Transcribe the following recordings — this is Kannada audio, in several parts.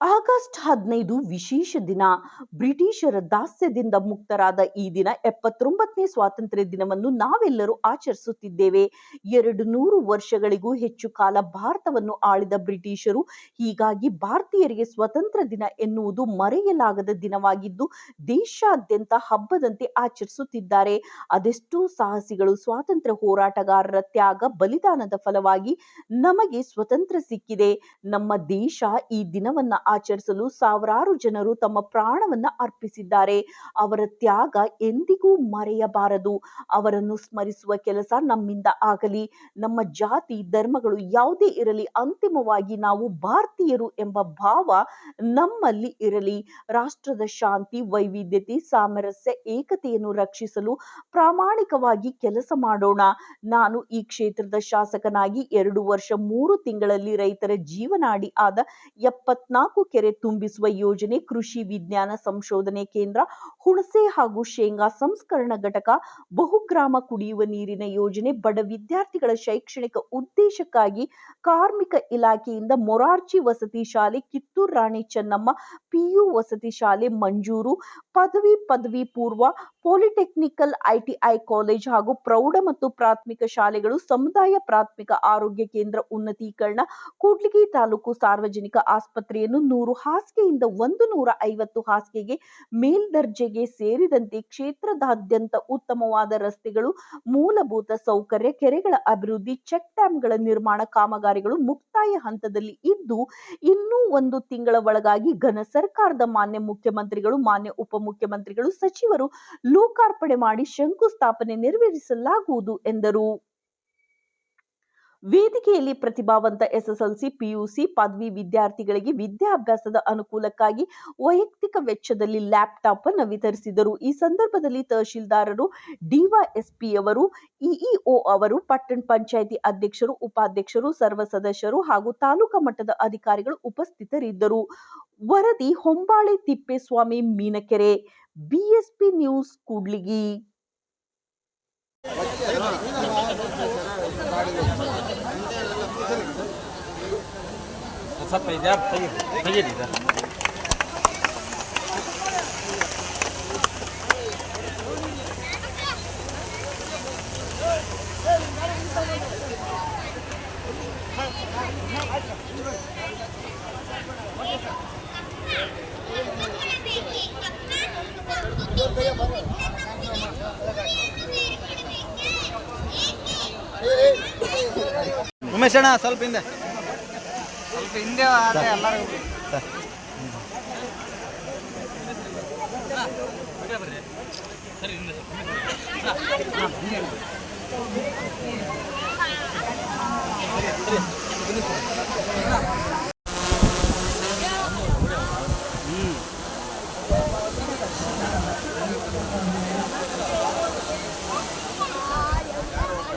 ಆಗಸ್ಟ್ ಹದಿನೈದು ವಿಶೇಷ ದಿನ. ಬ್ರಿಟಿಷರ ದಾಸ್ಯದಿಂದ ಮುಕ್ತರಾದ ಈ ದಿನ ಎಪ್ಪತ್ತೊಂಬತ್ತನೇ ಸ್ವಾತಂತ್ರ್ಯ ದಿನವನ್ನು ನಾವೆಲ್ಲರೂ ಆಚರಿಸುತ್ತಿದ್ದೇವೆ. ಎರಡು ನೂರು ವರ್ಷಗಳಿಗೂ ಹೆಚ್ಚು ಕಾಲ ಭಾರತವನ್ನು ಆಳಿದ ಬ್ರಿಟಿಷರು ಹೀಗಾಗಿ ಭಾರತೀಯರಿಗೆ ಸ್ವತಂತ್ರ ದಿನ ಎನ್ನುವುದು ಮರೆಯಲಾಗದ ದಿನವಾಗಿದ್ದು, ದೇಶಾದ್ಯಂತ ಹಬ್ಬದಂತೆ ಆಚರಿಸುತ್ತಿದ್ದಾರೆ. ಅದೆಷ್ಟೋ ಸಾಹಸಿಗಳು ಸ್ವಾತಂತ್ರ್ಯ ಹೋರಾಟಗಾರರ ತ್ಯಾಗ ಬಲಿದಾನದ ಫಲವಾಗಿ ನಮಗೆ ಸ್ವತಂತ್ರ ಸಿಕ್ಕಿದೆ. ನಮ್ಮ ದೇಶ ಈ ದಿನವನ್ನ ಆಚರಿಸಲು ಸಾವಿರಾರು ಜನರು ತಮ್ಮ ಪ್ರಾಣವನ್ನ ಅರ್ಪಿಸಿದ್ದಾರೆ. ಅವರ ತ್ಯಾಗ ಎಂದಿಗೂ ಮರೆಯಬಾರದು. ಅವರನ್ನು ಸ್ಮರಿಸುವ ಕೆಲಸ ನಮ್ಮಿಂದ ಆಗಲಿ, ನಮ್ಮ ಜಾತಿ, ಧರ್ಮಗಳು ಯಾವುದೇ ಇರಲಿ, ಅಂತಿಮವಾಗಿ ನಾವು ಭಾರತೀಯರು ಎಂಬ ಭಾವ ನಮ್ಮಲ್ಲಿ ಇರಲಿ. ರಾಷ್ಟ್ರದ ಶಾಂತಿ, ವೈವಿಧ್ಯತೆ, ಸಾಮರಸ್ಯ, ಏಕತೆಯನ್ನು ರಕ್ಷಿಸಲು ಪ್ರಾಮಾಣಿಕವಾಗಿ ಕೆಲಸ ಮಾಡೋಣ. ನಾನು ಈ ಕ್ಷೇತ್ರದ ಶಾಸಕನಾಗಿ ಎರಡು ವರ್ಷ ಮೂರು ತಿಂಗಳಲ್ಲಿ ರೈತರ ಜೀವನಾಡಿ ಆದ ಎಪ್ಪತ್ನಾಲ್ಕು ಕೆರೆ ತುಂಬಿಸುವ ಯೋಜನೆ, ಕೃಷಿ ವಿಜ್ಞಾನ ಸಂಶೋಧನೆ ಕೇಂದ್ರ, ಹುಣಸೆ ಹಾಗೂ ಶೇಂಗಾ ಸಂಸ್ಕರಣಾ ಘಟಕ, ಬಹುಗ್ರಾಮ ಕುಡಿಯುವ ನೀರಿನ ಯೋಜನೆ, ಬಡ ವಿದ್ಯಾರ್ಥಿಗಳ ಶೈಕ್ಷಣಿಕ ಉದ್ದೇಶಕ್ಕಾಗಿ ಕಾರ್ಮಿಕ ಇಲಾಖೆಯಿಂದ ಮೊರಾರ್ಜಿ ವಸತಿ ಶಾಲೆ, ಕಿತ್ತೂರು ರಾಣಿ ಚೆನ್ನಮ್ಮ ಪಿಯು ವಸತಿ ಶಾಲೆ, ಮಂಜೂರು, ಪದವಿ ಪದವಿ ಪೂರ್ವ ಪಾಲಿಟೆಕ್ನಿಕಲ್ ಐಟಿಐ ಕಾಲೇಜ್ ಹಾಗೂ ಪ್ರೌಢ ಮತ್ತು ಪ್ರಾಥಮಿಕ ಶಾಲೆಗಳು ಸಮುದಾಯ ಪ್ರಾಥಮಿಕ ಆರೋಗ್ಯ ಕೇಂದ್ರ ಉನ್ನತೀಕರಣ, ಕೂಡ್ಲಿಗಿ ತಾಲೂಕು ಸಾರ್ವಜನಿಕ ಆಸ್ಪತ್ರೆಯನ್ನು ನೂರು ಹಾಸಿಗೆಯಿಂದ ಒಂದು ನೂರ ಐವತ್ತು ಹಾಸಿಗೆಗೆ ಮೇಲ್ದರ್ಜೆಗೆ ಸೇರಿದಂತೆ ಕ್ಷೇತ್ರದಾದ್ಯಂತ ಉತ್ತಮವಾದ ರಸ್ತೆಗಳು, ಮೂಲಭೂತ ಸೌಕರ್ಯ, ಕೆರೆಗಳ ಅಭಿವೃದ್ಧಿ, ಚೆಕ್ ಡ್ಯಾಂಗಳ ನಿರ್ಮಾಣ ಕಾಮಗಾರಿಗಳು ಮುಕ್ತಾಯ ಹಂತದಲ್ಲಿ ಇದ್ದು, ಇನ್ನೂ ಒಂದು ತಿಂಗಳ ಒಳಗಾಗಿ ಘನ ಸರ್ಕಾರದ ಮಾನ್ಯ ಮುಖ್ಯಮಂತ್ರಿಗಳು, ಮಾನ್ಯ ಉಪಮುಖ್ಯಮಂತ್ರಿಗಳು ಸಚಿವರು ಲೋಕಾರ್ಪಣೆ ಮಾಡಿ ಶಂಕುಸ್ಥಾಪನೆ ನೆರವೇರಿಸಲಾಗುವುದು ಎಂದರು. ವೇದಿಕೆಯಲ್ಲಿ ಪ್ರತಿಭಾವಂತ ಎಸ್ಎಸ್ಎಲ್ಸಿ, ಪಿಯುಸಿ, ಪದವಿ ವಿದ್ಯಾರ್ಥಿಗಳಿಗೆ ವಿದ್ಯಾಭ್ಯಾಸದ ಅನುಕೂಲಕ್ಕಾಗಿ ವೈಯಕ್ತಿಕ ವೆಚ್ಚದಲ್ಲಿ ಲ್ಯಾಪ್ಟಾಪ್ ಅನ್ನು ವಿತರಿಸಿದರು. ಈ ಸಂದರ್ಭದಲ್ಲಿ ತಹಶೀಲ್ದಾರರು ಡಿವೈಎಸ್ಪಿಯವರು ಇಇಒ ಅವರು, ಪಟ್ಟಣ ಪಂಚಾಯಿತಿ ಅಧ್ಯಕ್ಷರು, ಉಪಾಧ್ಯಕ್ಷರು, ಸರ್ವ ಸದಸ್ಯರು ಹಾಗೂ ತಾಲೂಕಾ ಮಟ್ಟದ ಅಧಿಕಾರಿಗಳು ಉಪಸ್ಥಿತರಿದ್ದರು. ವರದಿ ಹೊಂಬಾಳೆ ತಿಪ್ಪೇಸ್ವಾಮಿ ಮೀನಕೆರೆ ಬಿಎಸ್ಪಿ ನ್ಯೂಸ್ ಕೂಡ್ಲಿಗಿ ಸ್ವಲ್ಪ ಇದೆ ತೆಗೀರಿ ತೆಗೀರಿ ಇದು. ಉಮೇಶ್ ಅಣ್ಣ ಸ್ವಲ್ಪ ಹಿಂದೆ ಸ್ವಲ್ಪ ಹಿಂದೆ ಆದ್ರೆ ಎಲ್ಲರೂ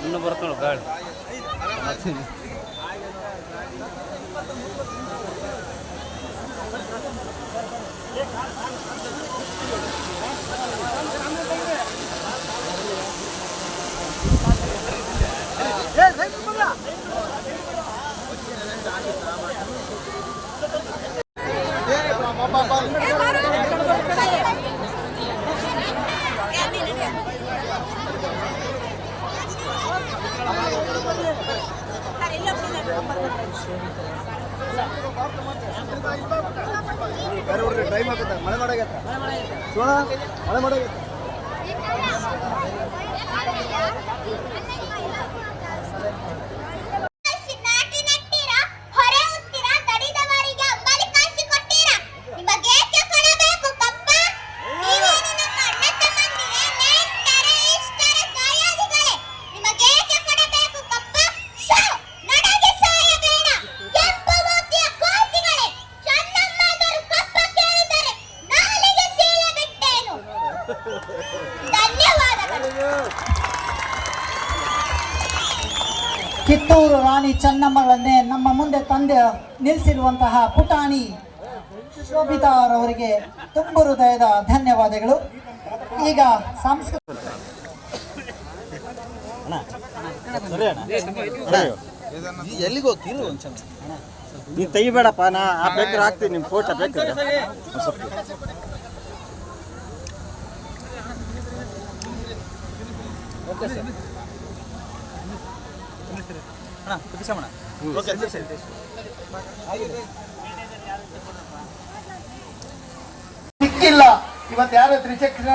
ಇನ್ನು ಬರ್ತಾಳೆ ಗಾಳಿ பாப்பா ಬೇರೆ ಮಳೆ ಮಾಡಾಗತ್ತ ಮಳೆ ಮಾಡಾಗತ್ತ ಕಿತ್ತೂರು ರಾಣಿ ಚೆನ್ನಮ್ಮಗಳನ್ನೇ ನಮ್ಮ ಮುಂದೆ ತಂದೆ ನಿಲ್ಲಿಸಿರುವಂತಹ ಪುಟಾಣಿ ಶೋಭಿತಾರವರಿಗೆ ತುಂಬ ಹೃದಯದ ಧನ್ಯವಾದಗಳು. ಈಗ ಸಾಂಸ್ಕೃತಿಕ ನೀನು ತೆಗಿಬೇಡಪ್ಪ ನಾ ಆ ಬೇಕಾದ್ರೆ ಹಾಕ್ತೀನಿ ನಿಮ್ಮ ಫೋಟೋ ಬೇಕಾದ್ರೆ ಒಂದ್ ಸರ್. ಸಿಕ್ಕಿಲ್ಲ. ಇವತ್ತು ಯಾರು ತ್ರಿಚಕ್ರ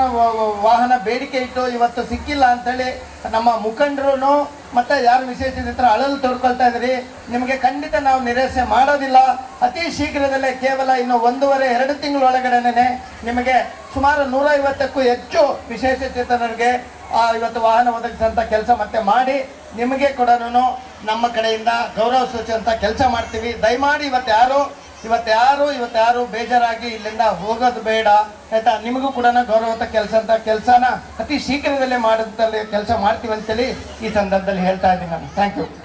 ವಾಹನ ಬೇಡಿಕೆ ಇಟ್ಟು ಇವತ್ತು ಸಿಕ್ಕಿಲ್ಲ ಅಂತೇಳಿ ನಮ್ಮ ಮುಖಂಡರು ಮತ್ತೆ ಯಾರು ವಿಶೇಷ ಹತ್ರ ಅಳಲು ತೊಡ್ಕೊಳ್ತಾ ಇದ್ರಿ. ನಿಮಗೆ ಖಂಡಿತ ನಾವು ನಿರಾಸೆ ಮಾಡೋದಿಲ್ಲ. ಅತಿ ಶೀಘ್ರದಲ್ಲೇ ಕೇವಲ ಇನ್ನು ಒಂದೂವರೆ, ಎರಡು ತಿಂಗಳೊಳಗಡೆನೆ ನಿಮಗೆ ಸುಮಾರು ನೂರ ಐವತ್ತಕ್ಕೂ ಹೆಚ್ಚು ವಿಶೇಷ ಚೇತನರಿಗೆ ಇವತ್ತು ವಾಹನ ಒದಗಿಸಿದಂಥ ಕೆಲಸ ಮತ್ತೆ ಮಾಡಿ ನಿಮಗೆ ಕೂಡ ನಮ್ಮ ಕಡೆಯಿಂದ ಗೌರವ ಸೂಚಿಸಿದಂಥ ಕೆಲಸ ಮಾಡ್ತೀವಿ. ದಯಮಾಡಿ ಇವತ್ತು ಯಾರು ಇವತ್ತು ಯಾರು ಇವತ್ತು ಯಾರು ಬೇಜಾರಾಗಿ ಇಲ್ಲಿಂದ ಹೋಗೋದು ಬೇಡ. ಆಯಿತಾ? ನಿಮಗೂ ಕೂಡ ಗೌರವದ ಕೆಲಸ ಅಂತ ಕೆಲಸನ ಅತಿ ಶೀಘ್ರದಲ್ಲೇ ಮಾಡೋದ್ರಲ್ಲಿ ಕೆಲಸ ಮಾಡ್ತೀವಿ ಅಂತೇಳಿ ಈ ಸಂದರ್ಭದಲ್ಲಿ ಹೇಳ್ತಾ ಇದ್ದೀನಿ ನಾನು. Thank you